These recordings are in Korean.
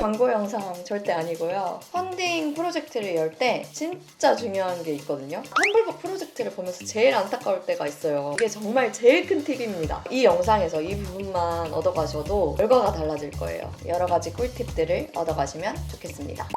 광고 영상 절대 아니고요. 펀딩 프로젝트를 열 때 진짜 중요한 게 있거든요. 텀블벅 프로젝트를 보면서 제일 안타까울 때가 있어요. 이게 정말 제일 큰 팁입니다. 이 영상에서 이 부분만 얻어가셔도 결과가 달라질 거예요. 여러 가지 꿀팁들을 얻어가시면 좋겠습니다.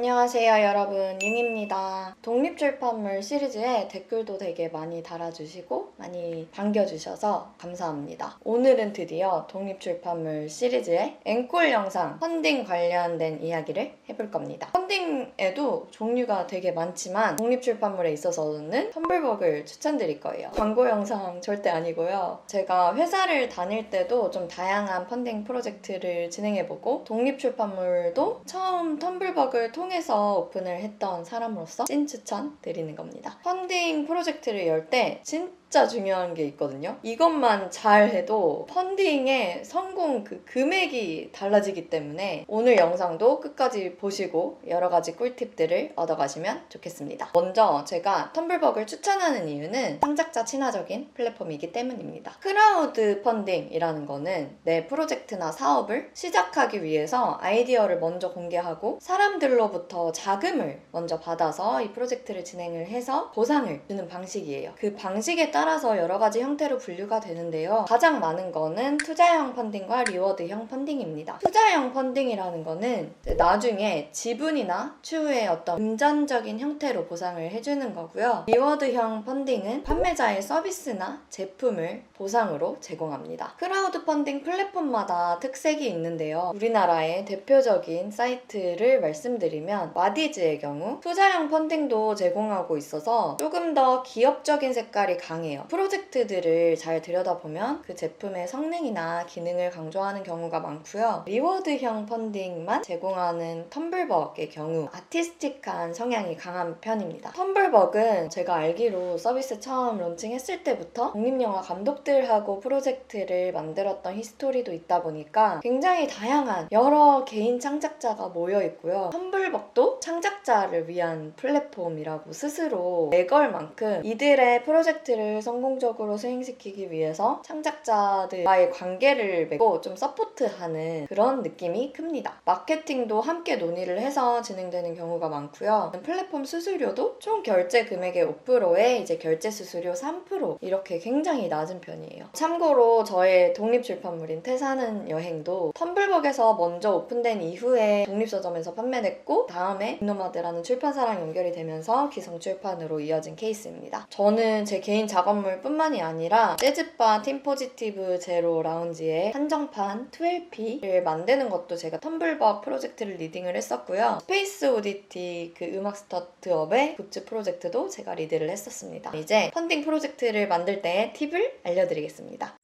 안녕하세요 여러분. 융입니다. 독립출판물 시리즈에 댓글도 되게 많이 달아주시고 많이 반겨주셔서 감사합니다. 오늘은 드디어 독립출판물 시리즈의 앵콜 영상 펀딩 관련된 이야기를 해볼 겁니다. 펀딩에도 종류가 되게 많지만 독립출판물에 있어서는 텀블벅을 추천드릴 거예요. 광고 영상 절대 아니고요. 제가 회사를 다닐 때도 좀 다양한 펀딩 프로젝트를 진행해보고 독립출판물도 처음 텀블벅을 통해 서 오픈을 했던 사람으로서 찐 추천 드리는 겁니다. 펀딩 프로젝트를 열 때 진짜 중요한 게 있거든요. 이것만 잘 해도 펀딩의 성공 그 금액이 달라지기 때문에 오늘 영상도 끝까지 보시고 여러 가지 꿀팁들을 얻어가시면 좋겠습니다. 먼저 제가 텀블벅을 추천하는 이유는 창작자 친화적인 플랫폼이기 때문입니다. 크라우드 펀딩이라는 거는 내 프로젝트나 사업을 시작하기 위해서 아이디어를 먼저 공개하고 사람들로부터 자금을 먼저 받아서 이 프로젝트를 진행을 해서 보상을 주는 방식이에요. 그 방식에 따라 서 여러 가지 형태로 분류가 되는데요. 가장 많은 거는 투자형 펀딩과 리워드형 펀딩입니다. 투자형 펀딩이라는 거는 나중에 지분이나 추후에 어떤 금전적인 형태로 보상을 해주는 거고요. 리워드형 펀딩은 판매자의 서비스나 제품을 보상으로 제공합니다. 크라우드 펀딩 플랫폼마다 특색이 있는데요. 우리나라의 대표적인 사이트를 말씀드리면 와디즈의 경우 투자형 펀딩도 제공하고 있어서 조금 더 기업적인 색깔이 강해 요. 프로젝트들을 잘 들여다보면 그 제품의 성능이나 기능을 강조하는 경우가 많고요. 리워드형 펀딩만 제공하는 텀블벅의 경우 아티스틱한 성향이 강한 편입니다. 텀블벅은 제가 알기로 서비스 처음 론칭했을 때부터 독립영화 감독들하고 프로젝트를 만들었던 히스토리도 있다 보니까 굉장히 다양한 여러 개인 창작자가 모여 있고요. 텀블벅도 창작자를 위한 플랫폼이라고 스스로 내걸 만큼 이들의 프로젝트를 성공적으로 수행시키기 위해서 창작자들과의 관계를 맺고 좀 서포트하는 그런 느낌이 큽니다. 마케팅도 함께 논의를 해서 진행되는 경우가 많고요. 플랫폼 수수료도 총 결제 금액의 5%에 이제 결제 수수료 3% 이렇게 굉장히 낮은 편이에요. 참고로 저의 독립 출판물인 태사는 여행도 텀블벅에서 먼저 오픈된 이후에 독립서점에서 판매됐고 다음에 빅노마드라는 출판사랑 연결이 되면서 기성출판으로 이어진 케이스입니다. 저는 제 개인 작업 물 뿐만이 아니라 재즈바 팀포지티브 제로 라운지의 한정판 12P를 만드는 것도 제가 텀블벅 프로젝트를 리딩을 했었고요. 스페이스 오디티 그 음악 스타트업의 굿즈 프로젝트도 제가 리드를 했었습니다. 이제 펀딩 프로젝트를 만들 때 팁을 알려드리겠습니다.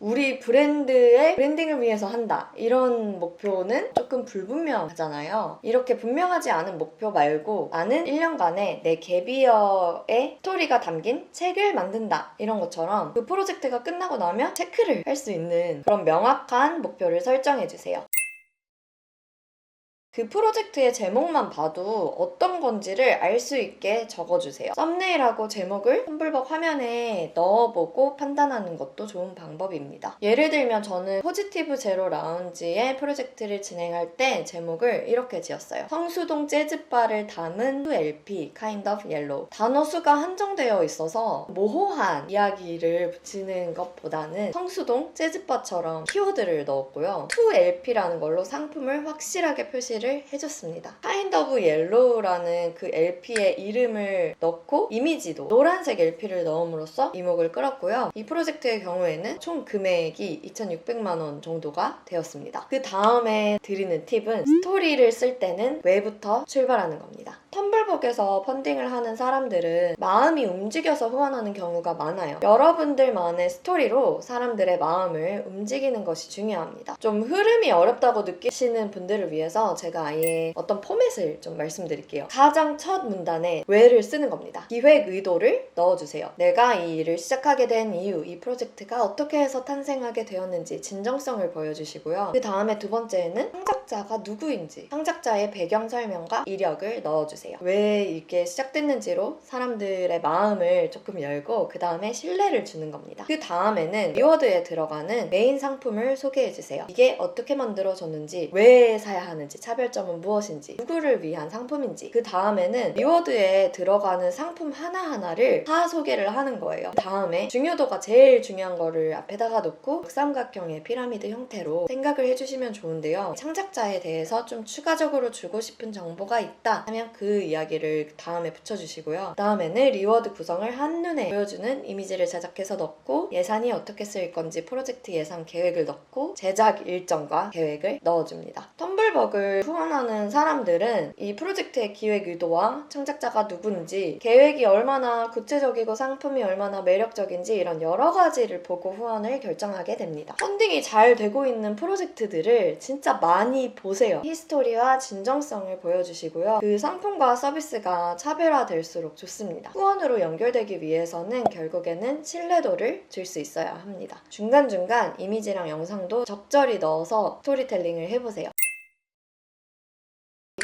우리 브랜드의 브랜딩을 위해서 한다. 이런 목표는 조금 불분명하잖아요. 이렇게 분명하지 않은 목표 말고 나는 1년간의 내 갭이어의 스토리가 담긴 책을 만든다. 이런 것처럼 그 프로젝트가 끝나고 나면 체크를 할 수 있는 그런 명확한 목표를 설정해 주세요. 그 프로젝트의 제목만 봐도 어떤 건지를 알 수 있게 적어주세요. 썸네일하고 제목을 텀블벅 화면에 넣어보고 판단하는 것도 좋은 방법입니다. 예를 들면 저는 포지티브 제로 라운지의 프로젝트를 진행할 때 제목을 이렇게 지었어요. 성수동 재즈바를 담은 2LP Kind of Yellow. 단어 수가 한정되어 있어서 모호한 이야기를 붙이는 것보다는 성수동 재즈바처럼 키워드를 넣었고요. 2LP라는 걸로 상품을 확실하게 표시를 해줬습니다. Kind of Yellow라는 그 LP의 이름을 넣고 이미지도 노란색 LP를 넣음으로써 이목을 끌었고요. 이 프로젝트의 경우에는 총 금액이 2,600만 원 정도가 되었습니다. 그 다음에 드리는 팁은 스토리를 쓸 때는 왜부터 출발하는 겁니다. 텀블벅에서 펀딩을 하는 사람들은 마음이 움직여서 후원하는 경우가 많아요. 여러분들만의 스토리로 사람들의 마음을 움직이는 것이 중요합니다. 좀 흐름이 어렵다고 느끼시는 분들을 위해서 제가 아예 어떤 포맷을 좀 말씀드릴게요. 가장 첫 문단에 왜를 쓰는 겁니다. 기획 의도를 넣어주세요. 내가 이 일을 시작하게 된 이유, 이 프로젝트가 어떻게 해서 탄생하게 되었는지 진정성을 보여주시고요. 그 다음에 두 번째는 창작자가 누구인지, 창작자의 배경 설명과 이력을 넣어주세요. 보세요. 왜 이게 시작됐는지로 사람들의 마음을 조금 열고 그 다음에 신뢰를 주는 겁니다. 그 다음에는 리워드에 들어가는 메인 상품을 소개해 주세요. 이게 어떻게 만들어졌는지, 왜 사야 하는지, 차별점은 무엇인지, 누구를 위한 상품인지. 그 다음에는 리워드에 들어가는 상품 하나하나를 다 소개를 하는 거예요. 다음에 중요도가 제일 중요한 거를 앞에다가 놓고 역삼각형의 피라미드 형태로 생각을 해주시면 좋은데요. 창작자에 대해서 좀 추가적으로 주고 싶은 정보가 있다 하면 그 이야기를 다음에 붙여주시고요. 다음에는 리워드 구성을 한눈에 보여주는 이미지를 제작해서 넣고 예산이 어떻게 쓰일 건지 프로젝트 예산 계획을 넣고 제작 일정과 계획을 넣어줍니다. 텀블벅을 후원하는 사람들은 이 프로젝트의 기획 의도와 창작자가 누군지 계획이 얼마나 구체적이고 상품이 얼마나 매력적인지 이런 여러 가지를 보고 후원을 결정하게 됩니다. 펀딩이 잘 되고 있는 프로젝트들을 진짜 많이 보세요. 히스토리와 진정성을 보여주시고요. 그 상품과 서비스가 차별화될수록 좋습니다. 후원으로 연결되기 위해서는 결국에는 신뢰도를 줄 수 있어야 합니다. 중간중간 이미지랑 영상도 적절히 넣어서 스토리텔링을 해보세요.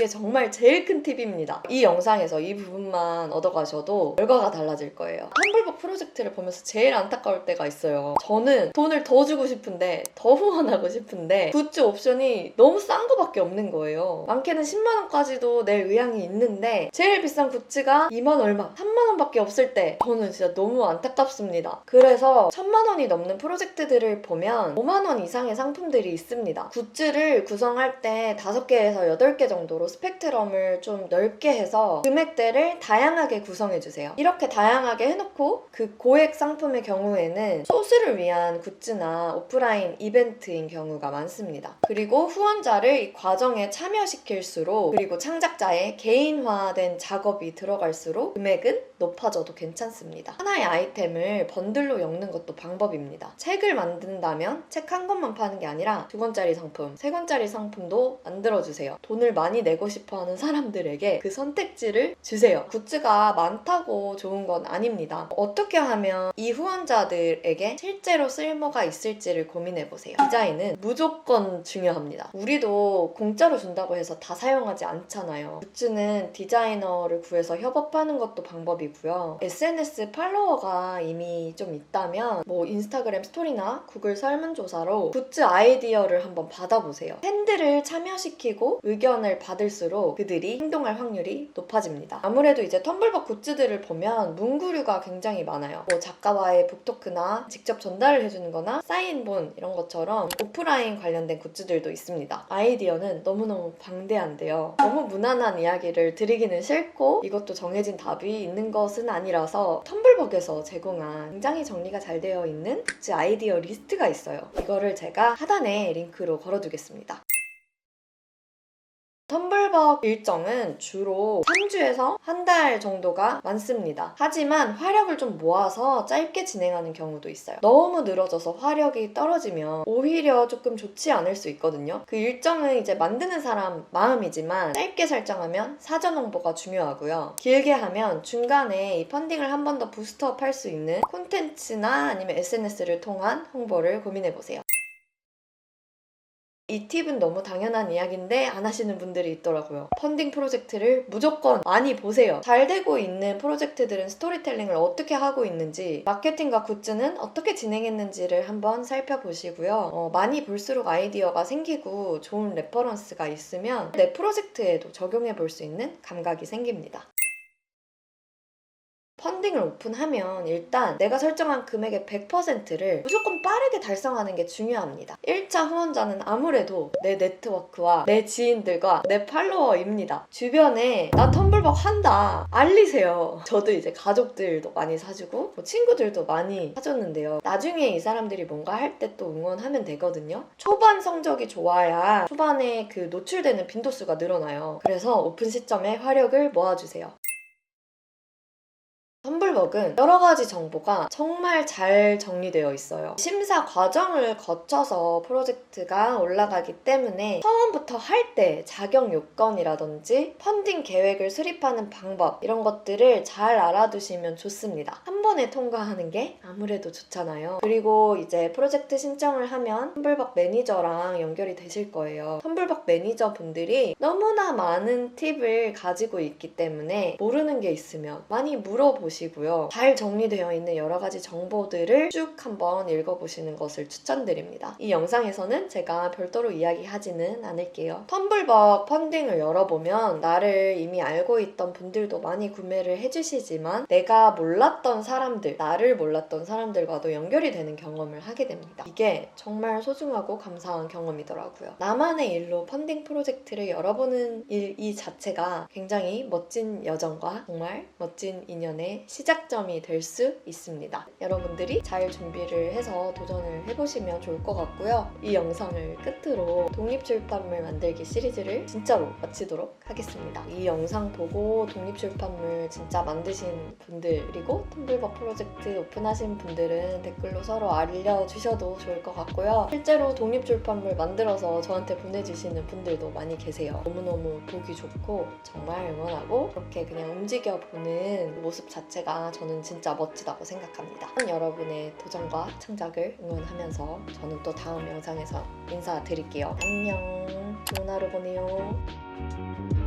이게 정말 제일 큰 팁입니다. 이 영상에서 이 부분만 얻어가셔도 결과가 달라질 거예요. 텀블벅 프로젝트를 보면서 제일 안타까울 때가 있어요. 저는 돈을 더 주고 싶은데 더 후원하고 싶은데 굿즈 옵션이 너무 싼 거밖에 없는 거예요. 많게는 10만 원까지도 낼 의향이 있는데 제일 비싼 굿즈가 2만 얼마, 3만 원밖에 없을 때 저는 진짜 너무 안타깝습니다. 그래서 1000만 원이 넘는 프로젝트들을 보면 5만 원 이상의 상품들이 있습니다. 굿즈를 구성할 때 5개에서 8개 정도 로 스펙트럼을 좀 넓게 해서 금액대를 다양하게 구성해주세요. 이렇게 다양하게 해놓고 그 고액 상품의 경우에는 소수를 위한 굿즈나 오프라인 이벤트인 경우가 많습니다. 그리고 후원자를 이 과정에 참여시킬수록 그리고 창작자의 개인화된 작업이 들어갈수록 금액은 높아져도 괜찮습니다. 하나의 아이템을 번들로 엮는 것도 방법입니다. 책을 만든다면 책 한 권만 파는 게 아니라 두 권짜리 상품, 세 권짜리 상품도 만들어주세요. 돈을 많이 내고 싶어 하는 사람들에게 그 선택지를 주세요. 굿즈가 많다고 좋은 건 아닙니다. 어떻게 하면 이 후원자들에게 실제로 쓸모가 있을지를 고민해보세요. 디자인은 무조건 중요합니다. 우리도 공짜로 준다고 해서 다 사용하지 않잖아요. 굿즈는 디자이너를 구해서 협업하는 것도 방법이고 요. SNS 팔로워가 이미 좀 있다면 뭐 인스타그램 스토리나 구글 설문조사로 굿즈 아이디어를 한번 받아보세요. 팬들을 참여시키고 의견을 받을수록 그들이 행동할 확률이 높아집니다. 아무래도 이제 텀블벅 굿즈들을 보면 문구류가 굉장히 많아요. 뭐 작가와의 북토크나 직접 전달을 해주는 거나 사인본 이런 것처럼 오프라인 관련된 굿즈들도 있습니다. 아이디어는 너무너무 방대한데요. 너무 무난한 이야기를 드리기는 싫고 이것도 정해진 답이 있는 것은 아니라서 텀블벅에서 제공한 굉장히 정리가 잘 되어 있는 굿즈 아이디어 리스트가 있어요. 이거를 제가 하단에 링크로 걸어두겠습니다. 텀블벅 일정은 주로 3주에서 한 달 정도가 많습니다. 하지만 화력을 좀 모아서 짧게 진행하는 경우도 있어요. 너무 늘어져서 화력이 떨어지면 오히려 조금 좋지 않을 수 있거든요. 그 일정은 이제 만드는 사람 마음이지만 짧게 설정하면 사전 홍보가 중요하고요. 길게 하면 중간에 이 펀딩을 한 번 더 부스트업 할 수 있는 콘텐츠나 아니면 SNS를 통한 홍보를 고민해 보세요. 이 팁은 너무 당연한 이야기인데 안 하시는 분들이 있더라고요. 펀딩 프로젝트를 무조건 많이 보세요. 잘 되고 있는 프로젝트들은 스토리텔링을 어떻게 하고 있는지, 마케팅과 굿즈는 어떻게 진행했는지를 한번 살펴보시고요. 어, 많이 볼수록 아이디어가 생기고 좋은 레퍼런스가 있으면 내 프로젝트에도 적용해 볼 수 있는 감각이 생깁니다. 펀딩을 오픈하면 일단 내가 설정한 금액의 100%를 무조건 빠르게 달성하는 게 중요합니다. 1차 후원자는 아무래도 내 네트워크와 내 지인들과 내 팔로워입니다. 주변에 나 텀블벅 한다 알리세요. 저도 이제 가족들도 많이 사주고 뭐 친구들도 많이 사줬는데요. 나중에 이 사람들이 뭔가 할 때 또 응원하면 되거든요. 초반 성적이 좋아야 초반에 그 노출되는 빈도수가 늘어나요. 그래서 오픈 시점에 화력을 모아주세요. 텀블벅은 여러 가지 정보가 정말 잘 정리되어 있어요. 심사 과정을 거쳐서 프로젝트가 올라가기 때문에 처음부터 할 때 자격 요건이라든지 펀딩 계획을 수립하는 방법 이런 것들을 잘 알아두시면 좋습니다. 한 번에 통과하는 게 아무래도 좋잖아요. 그리고 이제 프로젝트 신청을 하면 텀블벅 매니저랑 연결이 되실 거예요. 텀블벅 매니저 분들이 너무나 많은 팁을 가지고 있기 때문에 모르는 게 있으면 많이 물어보시고 요. 잘 정리되어 있는 여러 가지 정보들을 쭉 한번 읽어보시는 것을 추천드립니다. 이 영상에서는 제가 별도로 이야기하지는 않을게요. 텀블벅 펀딩을 열어보면 나를 이미 알고 있던 분들도 많이 구매를 해주시지만 내가 몰랐던 사람들, 나를 몰랐던 사람들과도 연결이 되는 경험을 하게 됩니다. 이게 정말 소중하고 감사한 경험이더라고요. 나만의 일로 펀딩 프로젝트를 열어보는 일 이 자체가 굉장히 멋진 여정과 정말 멋진 인연의 시작점이 될 수 있습니다. 여러분들이 잘 준비를 해서 도전을 해보시면 좋을 것 같고요. 이 영상을 끝으로 독립출판물 만들기 시리즈를 진짜로 마치도록 하겠습니다. 이 영상 보고 독립출판물 진짜 만드신 분들 그리고 텀블벅 프로젝트 오픈하신 분들은 댓글로 서로 알려주셔도 좋을 것 같고요. 실제로 독립출판물 만들어서 저한테 보내주시는 분들도 많이 계세요. 너무너무 보기 좋고 정말 응원하고 그렇게 그냥 움직여보는 모습 자체가 저는 진짜 멋지다고 생각합니다. 여러분의 도전과 창작을 응원하면서 저는 또 다음 영상에서 인사드릴게요. 안녕. 좋은 하루 보내요.